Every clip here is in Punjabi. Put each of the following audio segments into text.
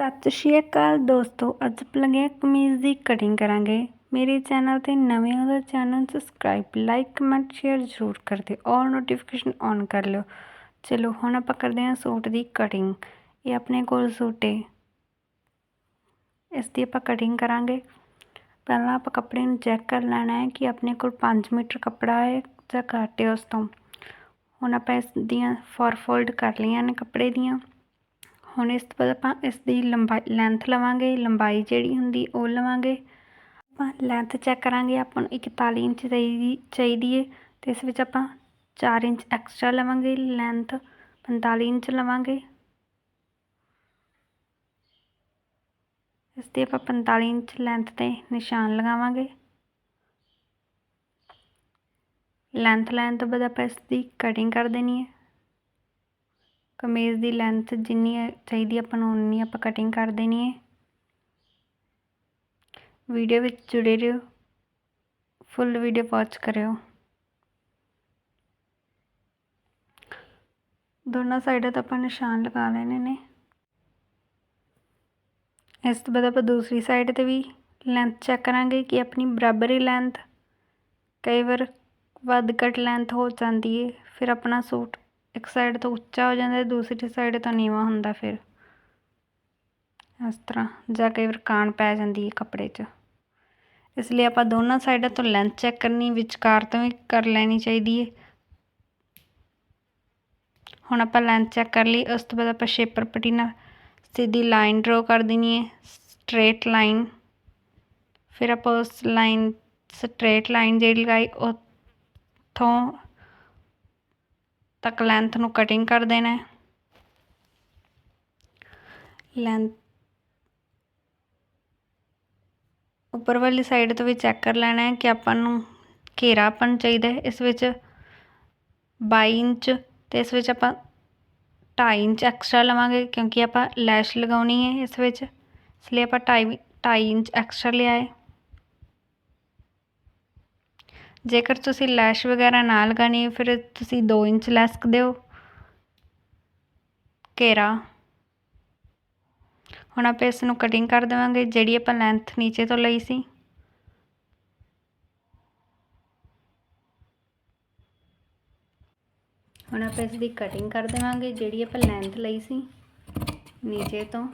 ਸਤਿ ਸ਼੍ਰੀ ਅਕਾਲ ਦੋਸਤੋ, ਅੱਜ ਆਪਾਂ ਲੱਗੇ ਹਾਂ ਕਮੀਜ਼ ਦੀ ਕਟਿੰਗ ਕਰਾਂਗੇ। ਮੇਰੇ ਚੈਨਲ ਤੇ ਨਵੇਂ ਹੋ ਤਾਂ channel subscribe like comment share ਜ਼ਰੂਰ ਕਰ ਦਿਓ। ਔਰ ਨੋਟੀਫਿਕੇਸ਼ਨ ਔਨ ਕਰ ਲਿਓ। ਚਲੋ, ਹੁਣ ਆਪਾਂ ਕਰਦੇ ਹਾਂ ਸੂਟ ਦੀ ਕਟਿੰਗ ਇਹ ਆਪਣੇ ਕੋਲ ਸੂਟ ਹੈ ਇਸ ਦੀ ਆਪਾਂ ਕਟਿੰਗ ਕਰਾਂਗੇ। ਪਹਿਲਾਂ ਆਪਾਂ ਕੱਪੜੇ ਨੂੰ ਚੈੱਕ ਕਰ ਲੈਣਾ ਹੈ ਕਿ ਆਪਣੇ ਕੋਲ 5 ਮੀਟਰ ਕੱਪੜਾ ਹੈ ਜਾਂ ਘੱਟ ਹੈ ਉਸ ਤੋਂ। ਹੁਣ ਆਪਾਂ ਇਸ ਦੀਆਂ ਫੋਰ ਫੋਲਡ ਕਰ ਲਈਆਂ ਨੇ ਕੱਪੜੇ ਦੀਆਂ। ਹੁਣ ਇਸ ਤੋਂ ਬਾਅਦ ਆਪਾਂ ਇਸ ਦੀ ਲੰਬਾਈ ਲੈਂਥ ਲਵਾਂਗੇ, ਲੰਬਾਈ ਜਿਹੜੀ ਹੁੰਦੀ ਉਹ ਲਵਾਂਗੇ। ਆਪਾਂ ਲੈਂਥ ਚੈੱਕ ਕਰਾਂਗੇ, ਆਪਾਂ ਨੂੰ 41 ਇੰਚ ਚਾਹੀਦੀ ਚਾਹੀਦੀ ਹੈ ਤੇ ਇਸ ਵਿੱਚ ਆਪਾਂ 4 ਇੰਚ ਐਕਸਟਰਾ ਲਵਾਂਗੇ ਲੈਂਥ 45 ਇੰਚ ਲਵਾਂਗੇ। ਇਸ ਦੀ ਆਪਾਂ 45 ਇੰਚ ਲੈਂਥ ਤੇ ਨਿਸ਼ਾਨ ਲਗਾਵਾਂਗੇ। ਲੈਂਥ ਲੈਣ ਤੋਂ ਬਾਅਦ ਆਪਾਂ ਇਸ ਦੀ ਕਟਿੰਗ ਕਰ ਦੇਣੀ ਹੈ ਕਮੀਜ਼ ਦੀ ਲੈਂਥ ਜਿੰਨੀ ਚਾਹੀਦੀ ਆਪਾਂ ਨੂੰ ਉਨੀ ਆਪਾਂ ਕਟਿੰਗ ਕਰ ਦੇਣੀ ਹੈ। ਵੀਡੀਓ ਵਿੱਚ ਜੁੜੇ ਰਹੋ। ਫੁੱਲ ਵੀਡੀਓ ਵਾਚ ਕਰਿਓ। ਦੋਨਾਂ ਸਾਈਡਾਂ ਤੋਂ ਆਪਾਂ ਨਿਸ਼ਾਨ ਲਗਾ ਲੈਣੇ ਨੇ। ਇਸ ਤੋਂ ਬਾਅਦ ਆਪਾਂ ਦੂਸਰੀ ਸਾਈਡ ਤੇ ਵੀ ਲੈਂਥ ਚੈੱਕ ਕਰਾਂਗੇ ਕਿ ਆਪਣੀ ਬਰਾਬਰ ਹੀ ਲੈਂਥ ਕਈ ਵਾਰ ਵੱਧ ਘੱਟ ਲੈਂਥ ਹੋ ਜਾਂਦੀ ਹੈ, ਫਿਰ ਆਪਣਾ ਸੂਟ ਇੱਕ ਸਾਈਡ ਤੋਂ ਉੱਚਾ ਹੋ ਜਾਂਦਾ ਦੂਸਰੀ ਸਾਈਡ ਤੋਂ ਨੀਵਾਂ ਹੁੰਦਾ ਫਿਰ। ਇਸ ਤਰ੍ਹਾਂ ਜਾਂ ਕਈ ਵਾਰ ਕਾਣ ਪੈ ਜਾਂਦੀ ਹੈ ਕੱਪੜੇ 'ਚ। ਇਸ ਲਈ ਆਪਾਂ ਦੋਨਾਂ ਸਾਈਡਾਂ ਤੋਂ ਲੈਂਥ ਚੈੱਕ ਕਰਨੀ, ਵਿਚਕਾਰ ਤੋਂ ਵੀ ਕਰ ਲੈਣੀ ਚਾਹੀਦੀ ਹੈ। ਹੁਣ ਆਪਾਂ ਲੈਂਥ ਚੈੱਕ ਕਰ ਲਈ, ਉਸ ਤੋਂ ਬਾਅਦ ਆਪਾਂ ਸ਼ੇਪਰ ਪੱਟੀ ਨਾਲ ਸਿੱਧੀ ਲਾਈਨ ਡਰਾ ਕਰ ਦੇਣੀ ਹੈ ਸਟ੍ਰੇਟ ਲਾਈਨ ਫਿਰ ਆਪਾਂ ਉਸ ਲਾਈਨ ਸਟ੍ਰੇਟ ਲਾਈਨ ਜਿਹੜੀ ਲਗਾਈ, ਉੱਥੋਂ ਤੱਕ ਲੈਂਥ ਨੂੰ ਕਟਿੰਗ ਕਰ ਦੇਣਾ ਹੈ। ਲੈਂਥ ਉੱਪਰ ਵਾਲੀ ਸਾਈਡ ਤੋਂ ਵੀ ਚੈੱਕ ਕਰ ਲੈਣਾ ਹੈ ਕਿ ਆਪਾਂ ਨੂੰ ਘੇਰਾ ਆਪਾਂ ਚਾਹੀਦਾ ਹੈ। ਇਸ ਵਿੱਚ 22 ਇੰਚ ਤੇ ਇਸ ਵਿੱਚ ਆਪਾਂ 2.5 ਇੰਚ ਐਕਸਟਰਾ ਲਵਾਂਗੇ ਕਿਉਂਕਿ ਆਪਾਂ ਲੈਸ਼ ਲਗਾਉਣੀ ਹੈ ਇਸ ਵਿੱਚ। ਇਸ ਲਈ ਆਪਾਂ 2.5 2.5 ਇੰਚ ਐਕਸਟਰਾ ਲਿਆ ਹੈ। ਜੇਕਰ ਤੁਸੀਂ ਲੈਸ਼ ਵਗੈਰਾ ਨਾ ਲਗਾਣੀ ਫਿਰ ਤੁਸੀਂ 2 ਇੰਚ ਲੈ ਸਕਦੇ ਹੋ ਘੇਰਾ। ਹੁਣ ਆਪਾਂ ਇਸ ਨੂੰ ਕਟਿੰਗ ਕਰ ਦੇਵਾਂਗੇ, ਜਿਹੜੀ ਆਪਾਂ ਲੈਂਥ ਨੀਚੇ ਤੋਂ ਲਈ ਸੀ। ਹੁਣ ਆਪਾਂ ਇਸ ਦੀ ਕਟਿੰਗ ਕਰ ਦੇਵਾਂਗੇ, ਜਿਹੜੀ ਆਪਾਂ ਲੈਂਥ ਲਈ ਸੀ, ਨੀਚੇ ਤੋਂ।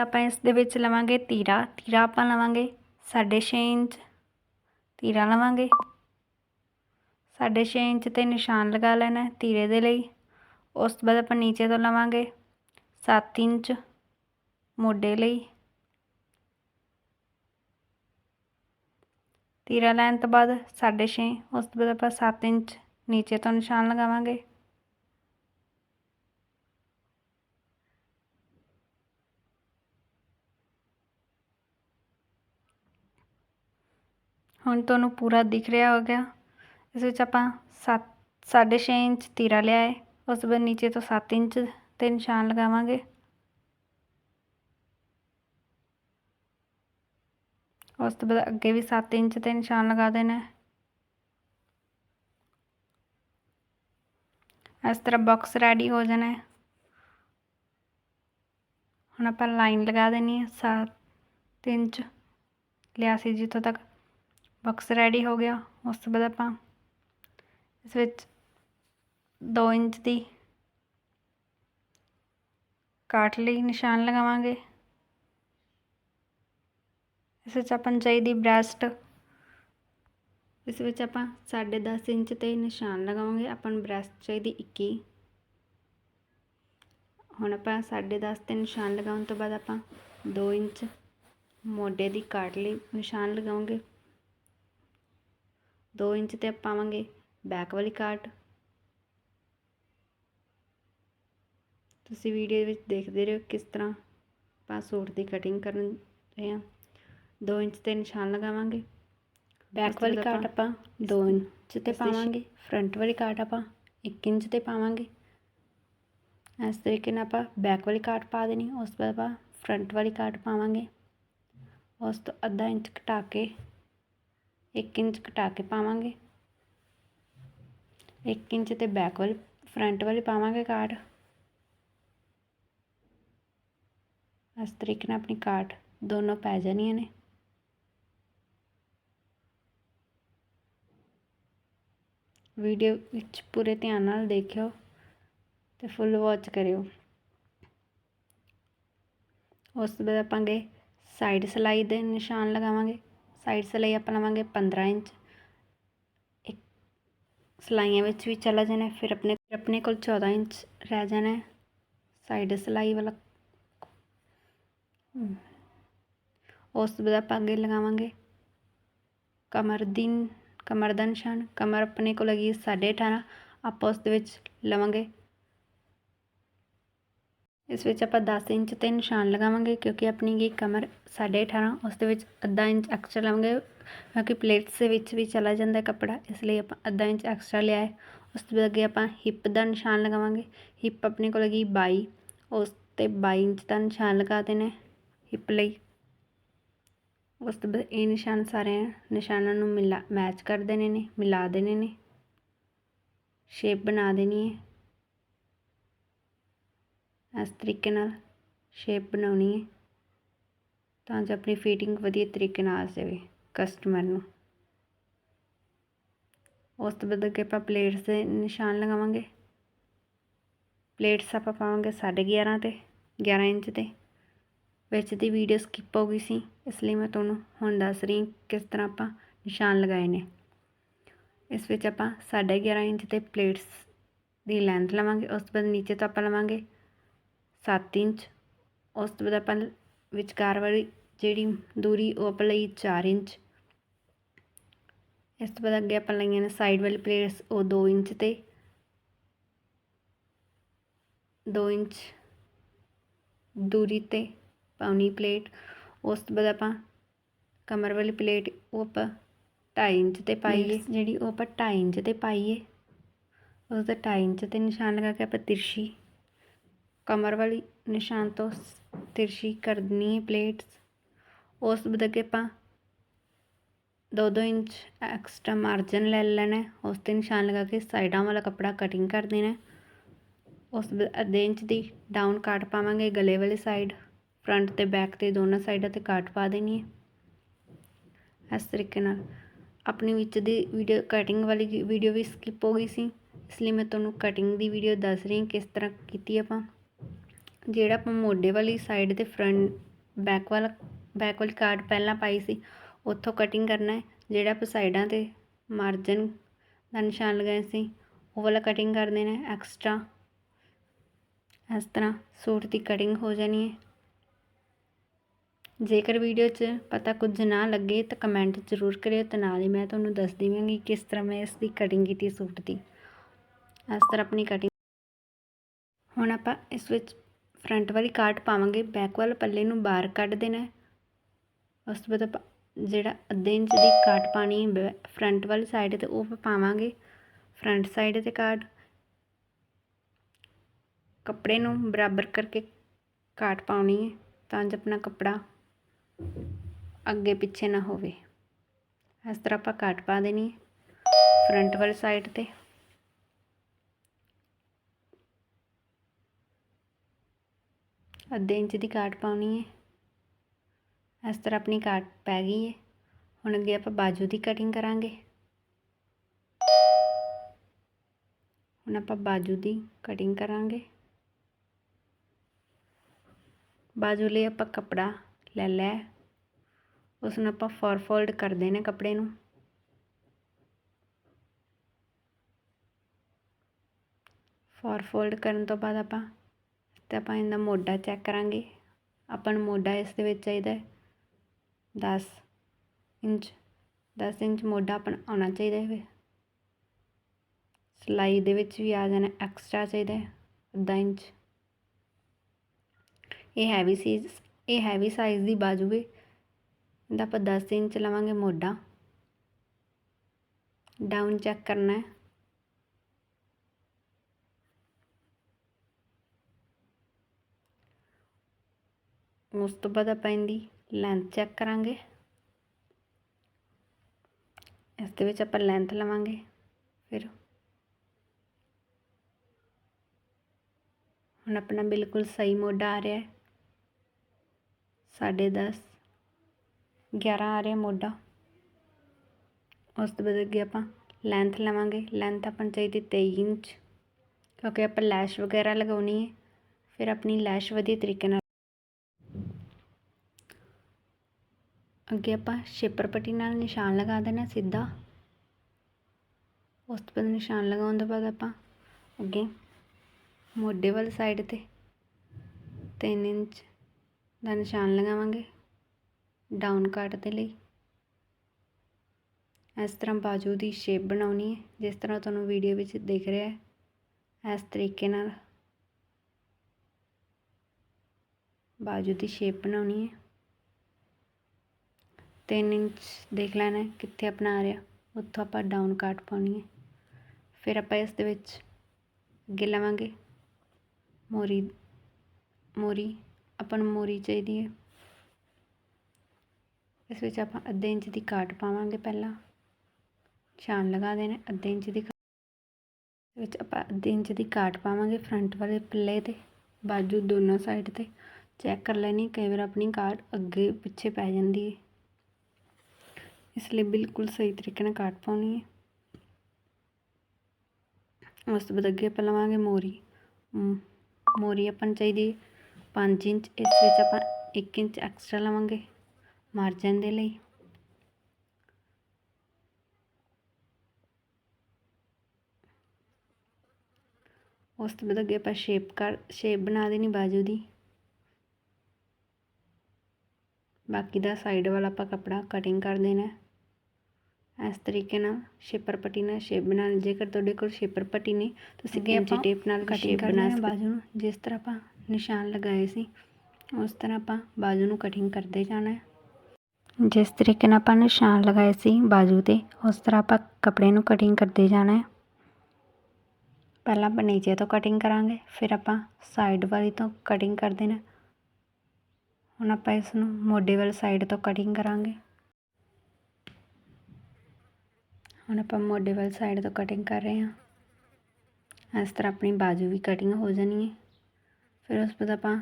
ਆਪਾਂ ਇਸ ਦੇ ਵਿੱਚ ਲਵਾਂਗੇ ਤੀਰਾ। ਤੀਰਾ ਆਪਾਂ ਲਵਾਂਗੇ 6.5 ਇੰਚ। ਤੀਰਾ ਲਵਾਂਗੇ। 6.5 ਇੰਚ ਤੇ ਨਿਸ਼ਾਨ ਲਗਾ ਲੈਣਾ ਤੀਰੇ ਦੇ ਲਈ। ਉਸ ਤੋਂ ਬਾਅਦ ਆਪਾਂ ਨੀਚੇ ਤੋਂ ਲਵਾਂਗੇ 7 ਇੰਚ ਮੋਢੇ ਲਈ। ਤੀਰਾ ਲੈਣ ਤੋਂ ਬਾਅਦ 6.5 ਉਸ ਤੋਂ ਬਾਅਦ ਆਪਾਂ 7 ਇੰਚ ਨੀਚੇ ਤੋਂ ਨਿਸ਼ਾਨ ਲਗਾਵਾਂਗੇ। ਹੁਣ ਤੁਹਾਨੂੰ ਪੂਰਾ ਦਿਖ ਰਿਹਾ ਹੋਗਾ ਇਸ ਵਿੱਚ ਆਪਾਂ 7 6.5 ਇੰਚ ਤੀਰਾ ਲਿਆ ਹੈ। ਉਸ ਤੋਂ ਬਾਅਦ ਨੀਚੇ ਤੋਂ 7 ਇੰਚ ਤੇ ਨਿਸ਼ਾਨ ਲਗਾਵਾਂਗੇ। ਉਸ ਤੋਂ ਬਾਅਦ ਅੱਗੇ ਵੀ 7 ਇੰਚ ਤੇ ਨਿਸ਼ਾਨ ਲਗਾ ਦੇਣਾ ਇਸ ਤਰ੍ਹਾਂ ਬਾਕਸ ਰੈਡੀ ਹੋ ਜਾਣਾ ਹੈ। ਹੁਣ ਆਪਾਂ ਲਾਈਨ ਲਗਾ ਦੇਣੀ ਹੈ। 7 ਇੰਚ ਲਿਆ ਸੀ ਜਿੱਥੋਂ ਤੱਕ ਬਾਕਸ ਰੈਡੀ ਹੋ ਗਿਆ, ਉਸ ਤੋਂ ਬਾਅਦ ਆਪਾਂ ਇਸ ਵਿੱਚ 2 ਇੰਚ ਦੀ ਕਾਟ ਲਈ ਨਿਸ਼ਾਨ ਲਗਾਵਾਂਗੇ। ਇਸ ਵਿੱਚ ਆਪਾਂ ਚਾਹੀਦੀ ਬ੍ਰੈਸਟ, ਇਸ ਵਿੱਚ ਆਪਾਂ 10.5 ਇੰਚ ਤੇ ਨਿਸ਼ਾਨ ਲਗਾਵਾਂਗੇ, ਆਪਾਂ ਨੂੰ ਬ੍ਰੈਸਟ ਚਾਹੀਦੀ 21 ਹੁਣ ਆਪਾਂ 10.5 ਤੇ ਨਿਸ਼ਾਨ ਲਗਾਉਣ ਤੋਂ ਬਾਅਦ ਆਪਾਂ 2 ਇੰਚ ਮੋਢੇ ਦੀ ਕਾਟ ਲਈ ਨਿਸ਼ਾਨ ਲਗਾਵਾਂਗੇ। 2 ਇੰਚ ਤੇ ਪਾਵਾਂਗੇ ਬੈਕ ਵਾਲੀ ਕਾਟ ਤੁਸੀਂ ਵੀਡੀਓ ਵਿੱਚ ਦੇਖਦੇ ਰਹੋ ਕਿਸ ਤਰ੍ਹਾਂ ਆਪਾਂ ਸੂਟ ਦੀ ਕਟਿੰਗ ਕਰਨ ਰਹੇ ਹਾਂ। 2 ਇੰਚ ਤੇ ਨਿਸ਼ਾਨ ਲਗਾਵਾਂਗੇ। ਬੈਕ ਵਾਲੀ ਕਾਟ ਆਪਾਂ 2 ਇੰਚ ਤੇ ਪਾਵਾਂਗੇ। ਫਰੰਟ ਵਾਲੀ ਕਾਟ ਆਪਾਂ 1 ਇੰਚ ਤੇ ਪਾਵਾਂਗੇ। ਇਸ ਤਰੀਕੇ ਨਾਲ ਆਪਾਂ ਬੈਕ ਵਾਲੀ ਕਾਟ ਪਾ ਦੇਣੀ ਉਸ ਤੋਂ ਬਾਅਦ ਆਪਾਂ ਫਰੰਟ ਵਾਲੀ ਕਾਟ ਪਾਵਾਂਗੇ। ਉਸ ਤੋਂ ਅੱਧਾ ਇੰਚ ਘਟਾ ਕੇ 1 ਇੰਚ ਘਟਾ ਕੇ ਪਾਵਾਂਗੇ। 1 ਇੰਚ ਤੇ ਬੈਕ ਵਾਲੀ ਫਰੰਟ ਵਾਲੀ ਪਾਵਾਂਗੇ ਕਾਟ ਇਸ ਤਰੀਕੇ ਨਾਲ ਆਪਣੀ ਕਾਟ ਦੋਨੋਂ ਪੈ ਜਾਣੀਆਂ ਨੇ। ਵੀਡੀਓ ਵਿੱਚ ਪੂਰੇ ਧਿਆਨ ਨਾਲ ਦੇਖਿਓ ਤੇ ਫੁੱਲ ਵਾਚ ਕਰਿਓ। ਉਸ ਤੋਂ ਬਾਅਦ ਆਪਾਂ ਗਏ ਸਾਈਡ ਸਲਾਈ ਦੇ ਨਿਸ਼ਾਨ ਲਗਾਵਾਂਗੇ। ਸਾਈਡ ਸਲਾਈ ਆਪਾਂ ਲਵਾਂਗੇ 15 ਇੰਚ ਇੱਕ ਸਲਾਈਆਂ ਵਿੱਚ ਵੀ ਚਲਾ ਜਾਣਾ ਫਿਰ ਆਪਣੇ ਆਪਣੇ ਕੋਲ 14 ਇੰਚ ਰਹਿ ਜਾਣਾ ਸਾਈਡ ਸਲਾਈ ਵਾਲਾ ਉਸ ਤੋਂ ਬਾਅਦ ਆਪਾਂ ਅੱਗੇ ਲਗਾਵਾਂਗੇ ਕਮਰ ਦੀ ਕਮਰ ਦਾ ਨਿਸ਼ਾਨ ਕਮਰ ਆਪਣੇ ਕੋਲ ਹੈਗੀ 18.5 ਆਪਾਂ ਉਸ ਦੇ ਵਿੱਚ ਲਵਾਂਗੇ ਇਸ ਵਿੱਚ ਆਪਾਂ 10 ਇੰਚ ਤੇ ਨਿਸ਼ਾਨ ਲਗਾਵਾਂਗੇ ਕਿਉਂਕਿ ਆਪਣੀ ਇਹ ਕਮਰ 18.5 ਉਸ ਦੇ ਵਿੱਚ ਅੱਧਾ ਇੰਚ ਐਕਸਟਰਾ ਲਵਾਂਗੇ ਕਿਉਂਕਿ ਪਲੇਟਸ ਦੇ ਵਿੱਚ ਵੀ ਚਲਾ ਜਾਂਦਾ ਕੱਪੜਾ, ਇਸ ਲਈ ਆਪਾਂ ਅੱਧਾ ਇੰਚ ਐਕਸਟਰਾ ਲਿਆ ਹੈ। ਉਸ ਤੋਂ ਬਾਅਦ ਅੱਗੇ ਆਪਾਂ ਹਿੱਪ ਦਾ ਨਿਸ਼ਾਨ ਲਗਾਵਾਂਗੇ। ਹਿੱਪ ਆਪਣੇ ਕੋਲ ਹੈਗੀ 22 ਉਸ ਤੇ 22 ਇੰਚ ਦਾ ਨਿਸ਼ਾਨ ਲਗਾ ਦੇਣਾ ਹਿੱਪ ਲਈ। ਉਸ ਤੋਂ ਬਾਅਦ ਇਹ ਨਿਸ਼ਾਨ ਸਾਰੇ ਨਿਸ਼ਾਨਾਂ ਨੂੰ ਮਿਲਾ ਮੈਚ ਕਰ ਦੇਣੇ ਨੇ, ਮਿਲਾ ਦੇਣੇ ਨੇ। ਸ਼ੇਪ ਬਣਾ ਦੇਣੀ ਹੈ। ਇਸ ਤਰੀਕੇ ਨਾਲ ਸ਼ੇਪ ਬਣਾਉਣੀ ਹੈ, ਤਾਂ ਜੋ ਆਪਣੀ ਫਿਟਿੰਗ ਵਧੀਆ ਤਰੀਕੇ ਨਾਲ ਆ ਜਾਵੇ ਕਸਟਮਰ ਨੂੰ। ਉਸ ਤੋਂ ਬਾਅਦ ਅੱਗੇ ਆਪਾਂ ਪਲੇਟਸ ਦੇ ਨਿਸ਼ਾਨ ਲਗਾਵਾਂਗੇ। ਪਲੇਟਸ ਆਪਾਂ ਪਾਵਾਂਗੇ 11.5 ਤੇ 11 ਇੰਚ ਤੇ। ਵਿੱਚ ਦੀ ਵੀਡੀਓ ਸਕਿਪ ਹੋ ਗਈ ਸੀ, ਇਸ ਲਈ ਮੈਂ ਤੁਹਾਨੂੰ ਹੁਣ ਦੱਸ ਰਹੀ ਕਿਸ ਤਰ੍ਹਾਂ ਆਪਾਂ ਨਿਸ਼ਾਨ ਲਗਾਏ ਨੇ। ਇਸ ਵਿੱਚ ਆਪਾਂ 11.5 ਇੰਚ ਤੇ ਪਲੇਟਸ ਦੀ ਲੈਂਥ ਲਵਾਂਗੇ, ਉਸ ਤੋਂ ਬਾਅਦ ਨੀਚੇ ਤੋਂ ਆਪਾਂ ਲਵਾਂਗੇ 7 ਇੰਚ ਉਸ ਤੋਂ ਬਾਅਦ ਆਪਾਂ ਵਿਚਕਾਰ ਵਾਲੀ ਜਿਹੜੀ ਦੂਰੀ ਉਹ ਆਪਾਂ ਲਈ 4 ਇੰਚ। ਇਸ ਤੋਂ ਬਾਅਦ ਅੱਗੇ ਆਪਾਂ ਲਈਆਂ ਨੇ ਸਾਈਡ ਵਾਲੀ ਪਲੇਟਸ ਉਹ 2 ਇੰਚ ਤੇ 2 ਇੰਚ ਦੂਰੀ ਤੇ ਪਾਉਣੀ ਪਲੇਟ ਉਸ ਤੋਂ ਬਾਅਦ ਆਪਾਂ ਕਮਰ ਵਾਲੀ ਪਲੇਟ ਉਹ ਆਪਾਂ 2.5 ਇੰਚ ਤੇ ਪਾਈਏ ਜਿਹੜੀ ਉਹ ਆਪਾਂ 2.5 ਇੰਚ ਤੇ ਪਾਈਏ। ਉਸ ਦਾ 2.5 ਇੰਚ ਤੇ ਨਿਸ਼ਾਨ ਲਗਾ ਕੇ ਆਪਾਂ ਤਿਰਛੀ ਕਮਰ ਵਾਲੀ ਨਿਸ਼ਾਨ ਤੋਂ ਤਿਰਛੀ ਕਰਨੀ ਹੈ ਪਲੇਟਸ ਉਸ ਤੋਂ ਆਪਾਂ 2-2 ਇੰਚ ਐਕਸਟਰਾ ਮਾਰਜਨ ਲੈ ਲੈਣਾ ਉਸ ਤੇ ਨਿਸ਼ਾਨ ਲਗਾ ਕੇ ਸਾਈਡਾਂ ਵਾਲਾ ਕੱਪੜਾ ਕਟਿੰਗ ਕਰ ਦੇਣਾ ਉਸ ਅੱਧੇ ਇੰਚ ਦੀ ਡਾਊਨ ਕਾਟ ਪਾਵਾਂਗੇ ਗਲੇ ਵਾਲੀ ਸਾਈਡ ਫਰੰਟ ਤੇ ਬੈਕ ਤੇ ਦੋਨਾਂ ਸਾਈਡਾਂ ਤੇ ਕਾਟ ਪਾ ਦੇਣੀ ਹੈ। ਇਸ ਤਰੀਕੇ ਨਾਲ ਆਪਣੀ ਵਿੱਚ ਦੀ ਵੀਡੀਓ ਕਟਿੰਗ ਵਾਲੀ ਵੀਡੀਓ ਵੀ ਸਕਿਪ ਹੋ ਗਈ ਸੀ। ਇਸ ਲਈ ਮੈਂ ਤੁਹਾਨੂੰ ਕਟਿੰਗ ਦੀ ਵੀਡੀਓ ਦੱਸ ਰਹੀ ਹਾਂ ਕਿਸ ਤਰ੍ਹਾਂ ਕੀਤੀ ਆਪਾਂ। ਜਿਹੜਾ ਆਪਾਂ ਮੋਢੇ ਵਾਲੀ ਸਾਈਡ ਤੇ ਫਰੰਟ ਬੈਕ ਵਾਲਾ ਬੈਕ ਵਾਲੀ ਕਾਰਡ ਪਹਿਲਾਂ ਪਾਈ ਸੀ, ਉੱਥੋਂ ਕਟਿੰਗ ਕਰਨਾ ਹੈ, ਜਿਹੜਾ ਆਪਾਂ ਸਾਈਡਾਂ ਤੇ ਮਾਰਜਨ ਦਾ ਨਿਸ਼ਾਨ ਲਗਾਇਆ ਸੀ, ਉਹ ਵਾਲਾ ਕਟਿੰਗ ਕਰ ਦੇਣਾ ਐਕਸਟਰਾ ਇਸ ਤਰ੍ਹਾਂ ਸੂਟ ਦੀ ਕਟਿੰਗ ਹੋ ਜਾਣੀ ਹੈ। ਜੇਕਰ ਵੀਡੀਓ 'ਚ ਪਤਾ ਕੁਝ ਨਾ ਲੱਗੇ ਤਾਂ ਕਮੈਂਟ ਜ਼ਰੂਰ ਕਰਿਓ ਤੇ ਨਾਲ ਹੀ ਮੈਂ ਤੁਹਾਨੂੰ ਦੱਸ ਦੇਵਾਂਗੀ ਕਿਸ ਤਰ੍ਹਾਂ ਮੈਂ ਇਸ ਦੀ ਕਟਿੰਗ ਕੀਤੀ ਸੂਟ ਦੀ। ਇਸ ਤਰ੍ਹਾਂ ਆਪਣੀ ਕਟਿੰਗ ਹੁਣ ਆਪਾਂ ਇਸ ਵਿੱਚ ਫਰੰਟ ਵਾਲੀ ਕਾਟ ਪਾਵਾਂਗੇ, ਬੈਕ ਵਾਲੇ ਪੱਲੇ ਨੂੰ ਬਾਹਰ ਕੱਢ ਦੇਣਾ ਉਸ ਤੋਂ ਬਾਅਦ ਆਪਾਂ ਜਿਹੜਾ ਅੱਧੇ ਇੰਚ ਦੀ ਕਾਟ ਪਾਣੀ ਹੈ ਫਰੰਟ ਵਾਲੀ ਸਾਈਡ ਤੇ ਉਹ ਪਾਵਾਂਗੇ। ਫਰੰਟ ਸਾਈਡ ਤੇ ਕਾਟ ਕੱਪੜੇ ਨੂੰ ਬਰਾਬਰ ਕਰਕੇ ਕਾਟ ਪਾਉਣੀ ਹੈ, ਤਾਂ ਜੋ ਆਪਣਾ ਕੱਪੜਾ ਅੱਗੇ ਪਿੱਛੇ ਨਾ ਹੋਵੇ। ਇਸ ਤਰ੍ਹਾਂ ਆਪਾਂ ਕਾਟ ਪਾ ਦੇਣੀ ਹੈ, ਫਰੰਟ ਵਾਲੀ ਸਾਈਡ ਤੇ। ਅੱਧੇ ਇੰਚ ਦੀ ਕਾਟ ਪਾਉਣੀ ਹੈ ਇਸ ਤਰ੍ਹਾਂ ਆਪਣੀ ਕਾਟ ਪੈ ਗਈ ਹੈ ਹੁਣ ਅੱਗੇ ਆਪਾਂ ਬਾਜੂ ਦੀ ਕਟਿੰਗ ਕਰਾਂਗੇ। ਹੁਣ ਆਪਾਂ ਬਾਜੂ ਦੀ ਕਟਿੰਗ ਕਰਾਂਗੇ। ਬਾਜੂ ਲਈ ਆਪਾਂ ਕੱਪੜਾ ਲੈ ਲੈ। ਉਸ ਨੂੰ ਆਪਾਂ ਫੋਰ ਫੋਲਡ ਕਰ ਦੇਣਾ ਕੱਪੜੇ ਨੂੰ। ਫੋਰ ਫੋਲਡ ਕਰਨ ਤੋਂ ਬਾਅਦ ਆਪਾਂ ਅਤੇ ਆਪਾਂ ਇਹਦਾ ਮੋਢਾ ਚੈੱਕ ਕਰਾਂਗੇ। ਆਪਾਂ ਨੂੰ ਮੋਢਾ ਇਸ ਦੇ ਵਿੱਚ ਚਾਹੀਦਾ ਦਸ ਇੰਚ 10 ਇੰਚ ਮੋਢਾ ਆਪਣਾ ਆਉਣਾ ਚਾਹੀਦਾ ਹੈ। ਸਲਾਈ ਦੇ ਵਿੱਚ ਵੀ ਆ ਜਾਣਾ ਐਕਸਟਰਾ ਚਾਹੀਦਾ ਹੈ, ਅੱਧਾ ਇੰਚ। ਇਹ ਹੈਵੀ ਸਾਈਜ਼ ਇਹ ਹੈਵੀ ਸਾਈਜ਼ ਦੀ ਬਾਜੂ ਹੈ। ਇਹਦਾ ਆਪਾਂ 10 ਇੰਚ ਲਵਾਂਗੇ ਮੋਢਾ। ਡਾਊਨ ਚੈੱਕ ਕਰਨਾ ਹੈ। ਉਸ ਤੋਂ ਬਾਅਦ ਆਪਾਂ ਇਹਦੀ ਲੈਂਥ ਚੈੱਕ ਕਰਾਂਗੇ। ਇਸ ਦੇ ਵਿੱਚ ਆਪਾਂ ਲੈਂਥ ਲਵਾਂਗੇ, ਫਿਰ ਹੁਣ ਆਪਣਾ ਬਿਲਕੁਲ ਸਹੀ ਮੋਢਾ ਆ ਰਿਹਾ ਹੈ। ਸਾਢੇ ਦਸ 11 ਆ ਰਿਹਾ ਮੋਢਾ। ਉਸ ਤੋਂ ਬਾਅਦ ਅੱਗੇ ਆਪਾਂ ਲੈਂਥ ਲਵਾਂਗੇ। ਲੈਂਥ ਆਪਾਂ ਨੂੰ ਚਾਹੀਦੀ 23 ਇੰਚ, ਕਿਉਂਕਿ ਆਪਾਂ ਲੈਸ਼ ਵਗੈਰਾ ਲਗਾਉਣੀ ਹੈ। ਫਿਰ ਆਪਣੀ ਲੈਸ਼ ਵਧੀਆ ਤਰੀਕੇ ਨਾਲ ਅੱਗੇ ਆਪਾਂ ਸ਼ੇਪਰ ਪੱਟੀ ਨਾਲ ਨਿਸ਼ਾਨ ਲਗਾ ਦੇਣਾ ਸਿੱਧਾ। ਉਸ ਤੋਂ ਬਾਅਦ ਨਿਸ਼ਾਨ ਲਗਾਉਣ ਤੋਂ ਬਾਅਦ ਆਪਾਂ ਅੱਗੇ ਮੋਢੇ ਵਾਲੀ ਸਾਈਡ ਤੇ 3 ਇੰਚ ਦਾ ਨਿਸ਼ਾਨ ਲਗਾਵਾਂਗੇ ਡਾਊਨ ਕੱਟ ਦੇ ਲਈ। ਇਸ ਤਰ੍ਹਾਂ ਬਾਜੂ ਦੀ ਸ਼ੇਪ ਬਣਾਉਣੀ ਹੈ, ਜਿਸ ਤਰ੍ਹਾਂ ਤੁਹਾਨੂੰ ਵੀਡੀਓ ਵਿੱਚ ਦਿਖ ਰਿਹਾ ਹੈ, ਇਸ ਤਰੀਕੇ ਨਾਲ ਬਾਜੂ ਦੀ ਸ਼ੇਪ ਬਣਾਉਣੀ ਹੈ। ਤਿੰਨ ਇੰਚ ਦੇਖ ਲੈਣਾ ਕਿੱਥੇ ਆਪਣਾ ਆ ਰਿਹਾ। ਉੱਥੋਂ ਆਪਾਂ ਡਾਊਨ ਕਾਟ ਪਾਉਣੀ ਹੈ। ਫਿਰ ਆਪਾਂ ਇਸ ਦੇ ਵਿੱਚ ਅੱਗੇ ਲਵਾਂਗੇ। ਮੋਰੀ ਮੋਰੀ, ਆਪਾਂ ਨੂੰ ਮੋਰੀ ਚਾਹੀਦੀ ਹੈ। ਇਸ ਵਿੱਚ ਆਪਾਂ ਅੱਧੇ ਇੰਚ ਦੀ ਕਾਟ ਪਾਵਾਂਗੇ ਪਹਿਲਾਂ। ਨਿਸ਼ਾਨ ਲਗਾ ਦੇਣਾ, ਅੱਧੇ ਇੰਚ ਦੀ ਵਿੱਚ ਆਪਾਂ ਅੱਧੇ ਇੰਚ ਦੀ ਕਾਟ ਪਾਵਾਂਗੇ ਫਰੰਟ ਵਾਲੇ ਪੱਲੇ ਤੇ, ਬਾਜੂ ਦੋਨੋਂ ਸਾਈਡ ਤੇ। ਚੈੱਕ ਕਰ ਲੈਣੀ, ਕਈ ਵਾਰ ਆਪਣੀ ਕਾਟ ਅੱਗੇ ਪਿੱਛੇ ਪੈ ਜਾਂਦੀ ਹੈ। ਇਸ ਲਈ ਬਿਲਕੁਲ ਸਹੀ ਤਰੀਕੇ ਨਾਲ ਕਾਟ ਪਾਉਣੀ ਹੈ। ਉਸ ਤੋਂ ਬਾਅਦ ਅੱਗੇ ਆਪਾਂ ਲਵਾਂਗੇ ਮੋਰੀ। ਮੋਰੀ ਆਪਾਂ ਨੂੰ ਚਾਹੀਦੀ 5 ਇੰਚ, ਇਸ ਵਿੱਚ ਆਪਾਂ 1 ਇੰਚ ਐਕਸਟਰਾ ਲਵਾਂਗੇ ਮਾਰਜਨ ਦੇ ਲਈ। ਉਸ ਤੋਂ ਬਾਅਦ ਅੱਗੇ ਆਪਾਂ ਸ਼ੇਪ ਕਰ, ਸ਼ੇਪ ਬਣਾ ਦੇਣੀ ਬਾਜੂ ਦੀ। ਬਾਕੀ ਦਾ ਸਾਈਡ ਵਾਲਾ ਆਪਾਂ ਕਪੜਾ ਕਟਿੰਗ ਕਰ ਦੇਣਾ। ਇਸ ਤਰੀਕੇ ਨਾਲ ਸ਼ੇਪਰ ਪੱਟੀ ਨਾਲ ਸ਼ੇਪ ਬਣਾ ਜੇਕਰ ਤੁਹਾਡੇ ਕੋਲ ਸ਼ੇਪਰ ਪੱਟੀ ਨਹੀਂ ਤੁਸੀਂ ਕੈਂਚੀ ਟੇਪ ਨਾਲ ਕਟਿੰਗ ਬਣਾ ਸਕਦੇ ਬਾਜੂ ਨੂੰ। ਜਿਸ ਤਰ੍ਹਾਂ ਆਪਾਂ ਨਿਸ਼ਾਨ ਲਗਾਏ ਸੀ ਉਸ ਤਰ੍ਹਾਂ ਆਪਾਂ ਬਾਜੂ ਨੂੰ ਕਟਿੰਗ ਕਰਦੇ ਜਾਣਾ ਹੈ। ਜਿਸ ਤਰੀਕੇ ਨਾਲ ਆਪਾਂ ਨਿਸ਼ਾਨ ਲਗਾਏ ਸੀ ਬਾਜੂ ਤੇ ਉਸ ਤਰ੍ਹਾਂ ਆਪਾਂ ਕੱਪੜੇ ਨੂੰ ਕਟਿੰਗ ਕਰਦੇ ਜਾਣਾ ਹੈ। ਪਹਿਲਾਂ ਆਪਾਂ ਨੀਚੇ ਤੋਂ ਕਟਿੰਗ ਕਰਾਂਗੇ ਫਿਰ ਆਪਾਂ ਸਾਈਡ ਵਾਲੀ ਤੋਂ ਕਟਿੰਗ ਕਰ ਦੇਣਾ। ਹੁਣ ਆਪਾਂ ਇਸ ਨੂੰ ਮੋਢੇ ਵਾਲੀ ਸਾਈਡ ਤੋਂ ਕਟਿੰਗ ਕਰਾਂਗੇ। ਹੁਣ ਆਪਾਂ ਮੋਢੇ ਵਾਲੀ ਸਾਈਡ ਤੋਂ ਕਟਿੰਗ ਕਰ ਰਹੇ ਹਾਂ। ਇਸ ਤਰ੍ਹਾਂ ਆਪਣੀ ਬਾਜੂ ਵੀ ਕਟਿੰਗ ਹੋ ਜਾਣੀ ਹੈ। ਫਿਰ ਉਸ ਤੋਂ ਬਾਅਦ ਆਪਾਂ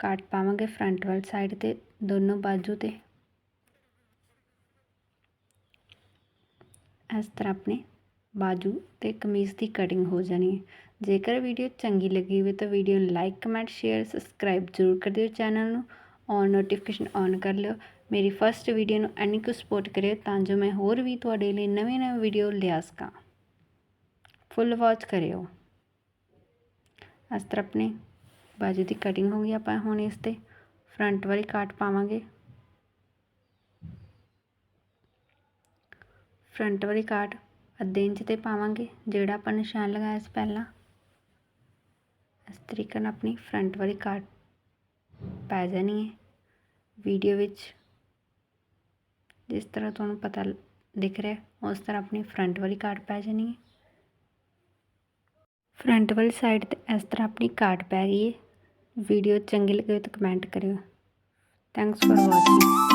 ਕਾਟ ਪਾਵਾਂਗੇ ਫਰੰਟ ਵਾਲ ਸਾਈਡ ਤੇ, ਦੋਨੋਂ ਬਾਜੂ ਤੇ। ਇਸ ਤਰ੍ਹਾਂ ਆਪਣੇ ਬਾਜੂ ਤੇ ਕਮੀਜ਼ ਦੀ ਕਟਿੰਗ ਹੋ ਜਾਣੀ ਹੈ। ਜੇਕਰ ਵੀਡੀਓ ਚੰਗੀ ਲੱਗੀ ਹੋਵੇ ਤਾਂ ਵੀਡੀਓ ਨੂੰ ਲਾਈਕ ਕਮੈਂਟ ਸ਼ੇਅਰ ਸਬਸਕ੍ਰਾਈਬ ਜ਼ਰੂਰ ਕਰ ਦਿਓ ਚੈਨਲ ਨੂੰ। ਔਨ ਨੋਟੀਫਿਕੇਸ਼ਨ ਔਨ ਕਰ ਲਿਓ। ਮੇਰੀ ਫਸਟ ਵੀਡੀਓ ਨੂੰ ਐਨੀ ਕੁ ਸਪੋਰਟ ਕਰਿਓ ਤਾਂ ਜੋ ਮੈਂ ਹੋਰ ਵੀ ਤੁਹਾਡੇ ਲਈ ਨਵੇਂ ਨਵੇਂ ਵੀਡੀਓ ਲਿਆ ਸਕਾਂ। ਫੁੱਲ ਵਾਚ ਕਰਿਓ। ਇਸ ਤਰ੍ਹਾਂ ਆਪਣੇ ਬਾਜੂ ਦੀ ਕਟਿੰਗ ਹੋ ਗਈ ਆਪਾਂ ਹੁਣ ਇਸ ਤੇ। ਫਰੰਟ ਵਾਲੀ ਕਾਟ ਪਾਵਾਂਗੇ। ਫਰੰਟ ਵਾਲੀ ਕਾਟ ਅੱਧੇ ਇੰਚ ਤੇ ਪਾਵਾਂਗੇ, ਜਿਹੜਾ ਆਪਾਂ ਨਿਸ਼ਾਨ ਲਗਾਇਆ ਸੀ ਪਹਿਲਾਂ। ਇਸ ਤਰੀਕੇ ਨਾਲ ਆਪਣੀ ਫਰੰਟ ਵਾਲੀ ਕਾਟ ਪੈ ਜਾਣੀ ਹੈ ਵੀਡੀਓ ਵਿੱਚ। ਜਿਸ ਤਰ੍ਹਾਂ ਤੁਹਾਨੂੰ ਪਤਾ ਦਿਖ ਰਿਹਾ, ਉਸ ਤਰ੍ਹਾਂ ਆਪਣੀ ਫਰੰਟ ਵਾਲੀ ਕਾਟ ਪੈ ਜਾਣੀ ਹੈ। ਫਰੰਟ ਵਾਲੀ ਸਾਈਡ ਤੇ ਇਸ ਤਰ੍ਹਾਂ ਆਪਣੀ ਕਾਟ ਪੈ ਗਈ ਹੈ। ਵੀਡੀਓ ਚੰਗੀ ਲੱਗੇ ਤਾਂ ਕਮੈਂਟ ਕਰਿਓ। Thanks for watching